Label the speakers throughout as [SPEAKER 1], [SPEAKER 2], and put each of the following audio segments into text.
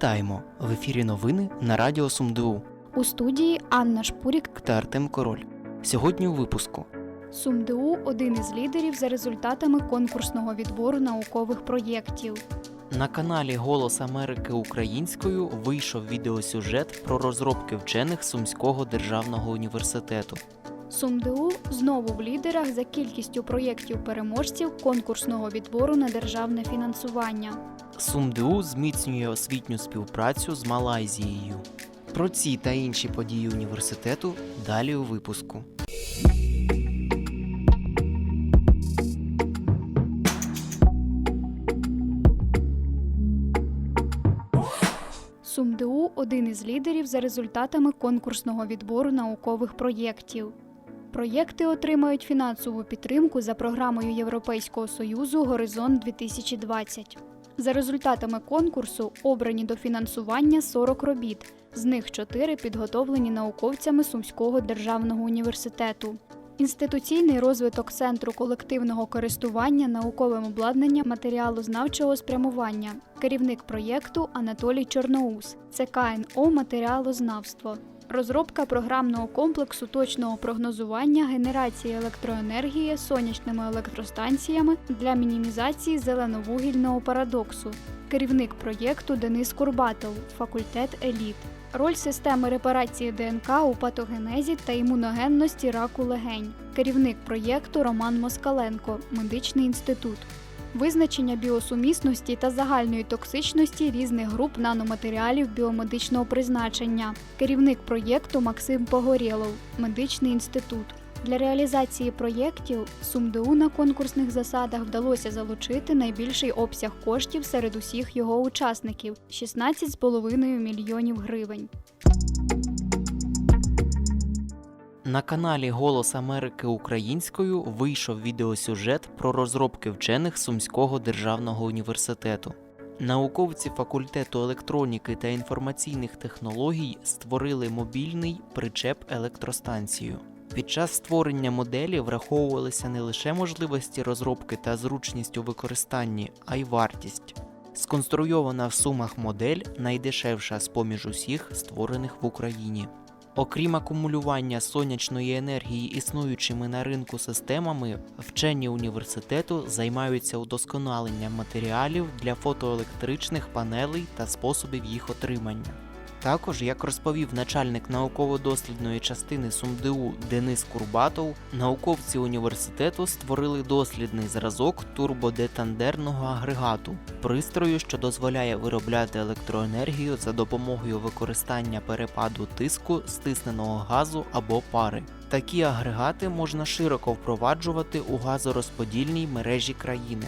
[SPEAKER 1] Вітаємо! В ефірі новини на Радіо СумДУ
[SPEAKER 2] У студії Анна Шпурік.
[SPEAKER 1] та Артем Король. Сьогодні у випуску
[SPEAKER 2] СумДУ один із лідерів за результатами конкурсного відбору наукових проєктів.
[SPEAKER 1] на каналі Голос Америки Українською вийшов відеосюжет про розробки вчених Сумського державного університету.
[SPEAKER 2] СумДУ знову в лідерах за кількістю проєктів переможців конкурсного відбору на державне фінансування.
[SPEAKER 1] СумДУ зміцнює освітню співпрацю з Малайзією. Про ці та інші події університету далі у випуску.
[SPEAKER 2] СумДУ один із лідерів за результатами конкурсного відбору наукових проєктів. Проєкти отримають фінансову підтримку за програмою Європейського союзу Горизонт 2020. За результатами конкурсу обрані до фінансування 40 робіт, з них 4 підготовлені науковцями Сумського державного університету. Інституційний розвиток центру колективного користування науковим обладнанням матеріалознавчого спрямування. Керівник проєкту Анатолій Чорноус. ЦКНО Матеріалознавство. Розробка програмного комплексу точного прогнозування генерації електроенергії сонячними електростанціями для мінімізації зеленовугільного парадоксу. Керівник проєкту Денис Курбатов, факультет Еліт. Роль системи репарації ДНК у патогенезі та імуногенності раку легень. Керівник проєкту Роман Москаленко, медичний інститут. Визначення біосумісності та загальної токсичності різних груп наноматеріалів біомедичного призначення. Керівник проєкту Максим Погорєлов, медичний інститут. Для реалізації проєктів СумДУ на конкурсних засадах вдалося залучити найбільший обсяг коштів серед усіх його учасників 16,5 мільйонів гривень.
[SPEAKER 1] На каналі Голос Америки Українською вийшов відеосюжет про розробки вчених Сумського державного університету. Науковці факультету електроніки та інформаційних технологій створили мобільний причеп електростанцію. Під час створення моделі враховувалися не лише можливості розробки та зручність у використанні, а й вартість. Сконструйована в сумах модель найдешевша з поміж усіх створених в Україні. Окрім акумулювання сонячної енергії існуючими на ринку системами, вчені університету займаються удосконаленням матеріалів для фотоелектричних панелей та способів їх отримання. Також, як розповів начальник науково-дослідної частини СумДУ Денис Курбатов, науковці університету створили дослідний зразок турбодетандерного агрегату, пристрою, що дозволяє виробляти електроенергію за допомогою використання перепаду тиску стисненого газу або пари. Такі агрегати можна широко впроваджувати у газорозподільній мережі країни.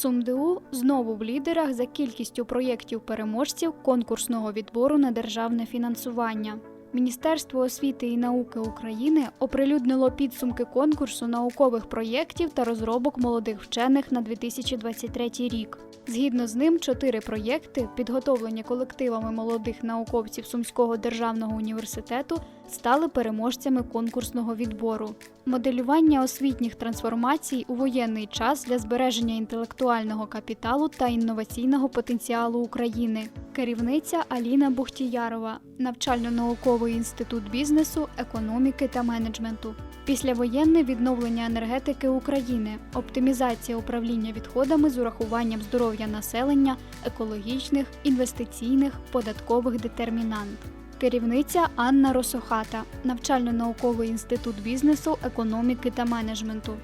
[SPEAKER 2] СумДУ знову в лідерах за кількістю проєктів переможців конкурсного відбору на державне фінансування. Міністерство освіти і науки України оприлюднило підсумки конкурсу наукових проєктів та розробок молодих вчених на 2023 рік. Згідно з ним, чотири проєкти, підготовлені колективами молодих науковців Сумського державного університету, стали переможцями конкурсного відбору. Моделювання освітніх трансформацій у воєнний час для збереження інтелектуального капіталу та інноваційного потенціалу України. Керівниця Аліна Бухтіярова, навчально-науковий інститут бізнесу, економіки та менеджменту. Післявоєнне відновлення енергетики України, оптимізація управління відходами з урахуванням здоров'я населення, екологічних, інвестиційних, податкових детермінант. Керівниця Анна Росохата, навчально-науковий інститут бізнесу, економіки та менеджменту.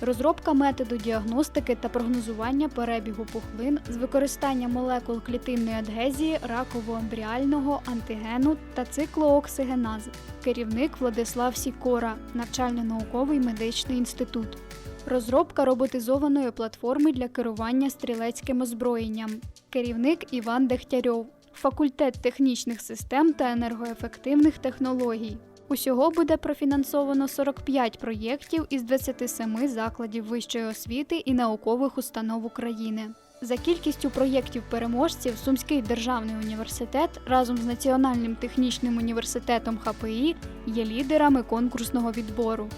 [SPEAKER 2] Розробка методу діагностики та прогнозування перебігу пухлин з використанням молекул клітинної адгезії, раково-ембріального антигену та циклооксигеназ. Керівник Владислав Сікора, навчально-науковий медичний інститут. Розробка роботизованої платформи для керування стрілецьким озброєнням. Керівник Іван Дегтярьов, факультет технічних систем та енергоефективних технологій. Усього буде профінансовано 45 проєктів із 27 закладів вищої освіти і наукових установ України. За кількістю проєктів переможців Сумський державний університет разом з Національним технічним університетом ХПІ є лідерами конкурсного відбору.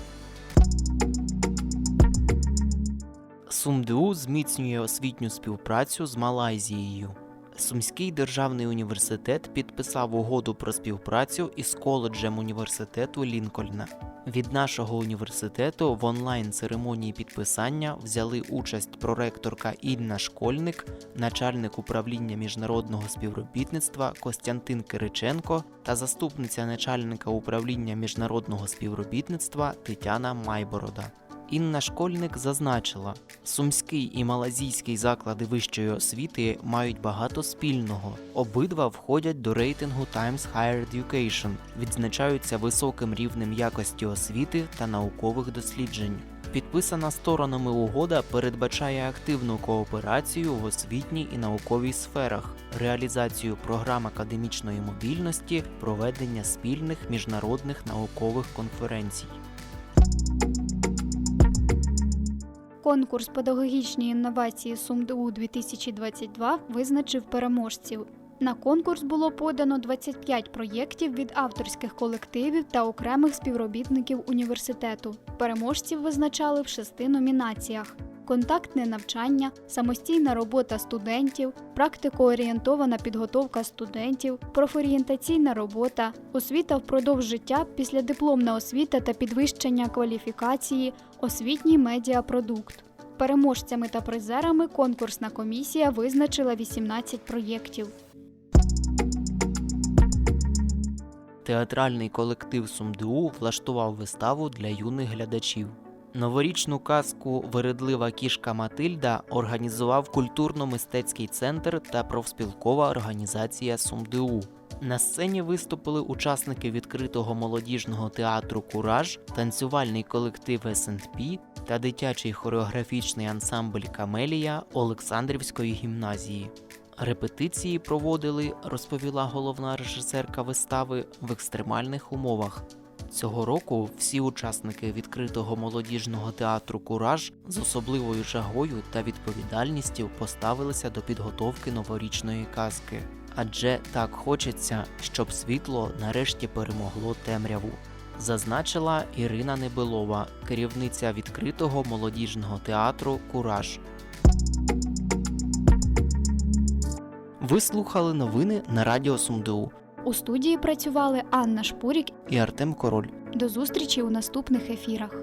[SPEAKER 1] СумДУ зміцнює освітню співпрацю з Малайзією. Сумський державний університет підписав угоду про співпрацю із коледжем університету Лінкольна. Від нашого університету в онлайн церемонії підписання взяли участь проректорка Інна Школьник, начальник управління міжнародного співробітництва Костянтин Кириченко та заступниця начальника управління міжнародного співробітництва Тетяна Майборода. Інна Школьник зазначила, сумський і малазійський заклади вищої освіти мають багато спільного. Обидва входять до рейтингу Times Higher Education, відзначаються високим рівнем якості освіти та наукових досліджень. Підписана сторонами угода передбачає активну кооперацію в освітній і науковій сферах, реалізацію програм академічної мобільності, проведення спільних міжнародних наукових конференцій.
[SPEAKER 2] Конкурс педагогічні інновації СумДУ 2022 визначив переможців. На конкурс було подано 25 проєктів від авторських колективів та окремих співробітників університету. Переможців визначали в шести номінаціях: контактне навчання, самостійна робота студентів, практикоорієнтована підготовка студентів, профорієнтаційна робота, освіта впродовж життя, післядипломна освіта та підвищення кваліфікації, освітній медіапродукт. Переможцями та призерами конкурсна комісія визначила 18 проєктів.
[SPEAKER 1] Театральний колектив СумДУ влаштував виставу для юних глядачів. Новорічну казку Вередлива кішка Матильда організував культурно-мистецький центр та профспілкова організація СумДУ. На сцені виступили учасники відкритого молодіжного театру Кураж, танцювальний колектив СНП та дитячий хореографічний ансамбль Камелія Олександрівської гімназії. Репетиції проводили, розповіла головна режисерка вистави в екстремальних умовах. Цього року всі учасники відкритого молодіжного театру Кураж з особливою жагою та відповідальністю поставилися до підготовки новорічної казки. Адже так хочеться, щоб світло нарешті перемогло темряву. Зазначила Ірина Небилова, керівниця відкритого молодіжного театру Кураж. Ви слухали новини на Радіо СумДУ
[SPEAKER 2] У студії працювали Анна Шпурік.
[SPEAKER 1] і Артем Король.
[SPEAKER 2] До зустрічі у наступних ефірах.